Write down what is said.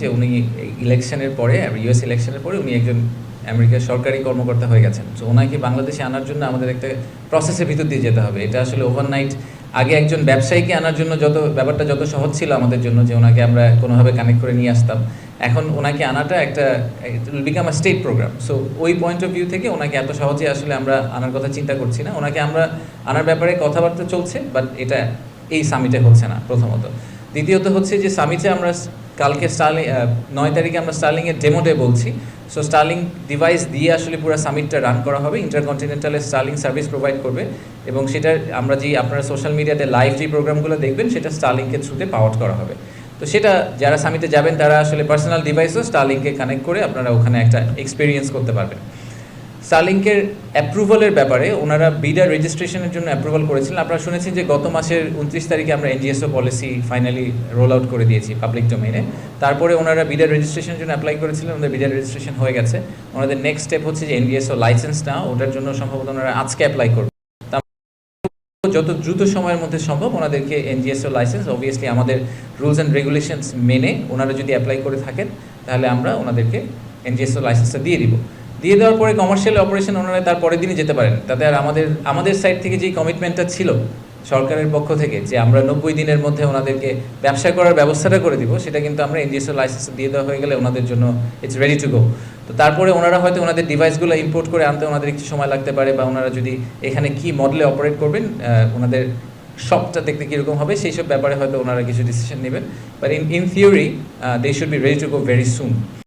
যে উনি ইলেকশনের পরে ইউএস ইলেকশনের পরে উনি একজন আমেরিকার সরকারি কর্মকর্তা হয়ে গেছেন। তো ওনাকে বাংলাদেশে আনার জন্য আমাদের একটা প্রসেসের ভিতর দিয়ে যেতে হবে। এটা আসলে ওভারনাইট আগে একজন ব্যবসায়ীকে আনার জন্য যত, ব্যাপারটা যত সহজ ছিল আমাদের জন্য যে ওনাকে আমরা কোনোভাবে কানেক্ট করে নিয়ে আসতাম, এখন ওনাকে আনাটা একটা become a state programme so ওই পয়েন্ট অফ ভিউ থেকে ওনাকে এত সহজে আসলে আমরা আনার কথা চিন্তা করছি না। ওনাকে আমরা আনার ব্যাপারে কথাবার্তা চলছে বাট এটা এই সামিটে হচ্ছে না প্রথমত। দ্বিতীয়ত হচ্ছে যে সামিটে আমরা কালকে স্টার্লিং নয় তারিখে আমরা স্টার্লিংয়ের ডেমো ডে বলছি। সো স্টার্লিং ডিভাইস দিয়ে আসলে পুরো সামিটটা রান করা হবে। ইন্টারকন্টিনেন্টালে স্টার্লিং সার্ভিস প্রোভাইড করবে। এবং সেটা আমরা যে আপনারা সোশ্যাল মিডিয়াতে লাইভ যে প্রোগ্রামগুলো দেখবেন, সেটা স্টার্লিংকে থ্রুতে পাওয়ার করা হবে। তো সেটা যারা সামিটে যাবেন, তারা আসলে পার্সোনাল ডিভাইসও স্টার্লিংকে কানেক্ট করে আপনারা ওখানে একটা এক্সপিরিয়েন্স করতে পারবেন। স্টারলিংকের অ্যাপ্রুভালের ব্যাপারে ওনারা বিডার রেজিস্ট্রেশনের জন্য অ্যাপ্রুভাল করেছিলেন। আপনারা শুনেছেন যে গত মাসের উনত্রিশ তারিখে আমরা NGSO policy finally roll out করে দিয়েছি পাবলিক ডোমেইনে তারপরে ওনারা বিডার রেজিস্ট্রেশনের জন্য অ্যাপ্লাই করেছিলেন, ওনাদের বিডার রেজিস্ট্রেশন হয়ে গেছে। ওনাদের নেক্সট স্টেপ হচ্ছে যে এনজিএসও লাইসেন্স নেওয়া ওটার জন্য সম্ভবত ওনারা আজকে অ্যাপ্লাই করবে। যত দ্রুত সময়ের মধ্যে সম্ভব ওনাদেরকে এনজিএসও লাইসেন্স অবভিয়াসলি আমাদের রুলস অ্যান্ড রেগুলেশনস মেনে ওনারা যদি অ্যাপ্লাই করে থাকেন, তাহলে আমরা ওনাদেরকে এনজিএসও লাইসেন্সটা দিয়ে দিব। দিয়ে দেওয়ার পরে কমার্শিয়াল অপারেশন ওনারা তার পরের দিনই যেতে পারেন। তাতে আর আমাদের আমাদের সাইড থেকে যেই কমিটমেন্টটা ছিল সরকারের পক্ষ থেকে যে আমরা নব্বই দিনের মধ্যে ওনাদেরকে ব্যবসা করার ব্যবস্থাটা করে দিব, সেটা কিন্তু আমরা এনজিএসও লাইসেন্স দিয়ে দেওয়া হয়ে গেলে ওনাদের জন্য ইটস রেডি টু গো তো তারপরে ওনারা হয়তো ওনাদের ডিভাইসগুলো ইম্পোর্ট করে আনতে ওনাদের একটু সময় লাগতে পারে বা ওনারা যদি এখানে কি মডেলে অপারেট করবেন ওনাদের শপটা দেখতে কীরকম হবে, সেই সব ব্যাপারে হয়তো ওনারা কিছু ডিসিশন নেবেন। But in in theory they should be ready to go very soon